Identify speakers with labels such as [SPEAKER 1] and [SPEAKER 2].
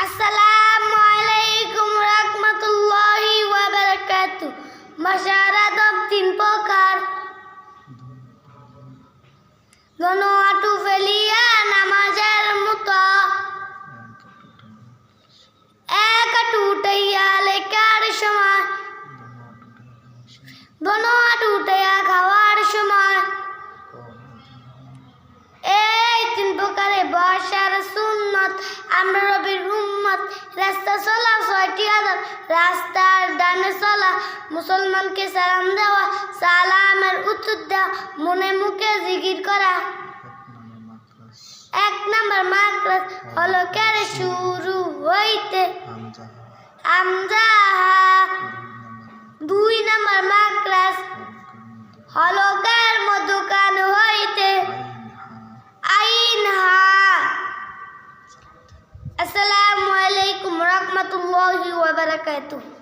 [SPEAKER 1] আসসালামু আলাইকুম রহমতুল্লাহি ওয়া বারাকাতু। মাশারাত তিন প্রকার। আটু ফেলিয়া নামাজের মতো। এক আটু লেখার সময়। দোনো উঠাইয়া খাওয়ার সময়। এই তিন প্রকারে বর্ষার সুন্নত। আমরা রাস্তা চলা, ছয়টি আদব রাস্তার ডানে চলা। মুসলমানকে সালাম দেওয়া, সালামের উত্তর দেওয়া, মনে মুখে জিকির করা। এক নাম্বার মাকরাস হলো শুরু হইতে? দুই নাম্বার মাকরাস হলো রহমতুল্লাহি ওয়া বারাকাতুহু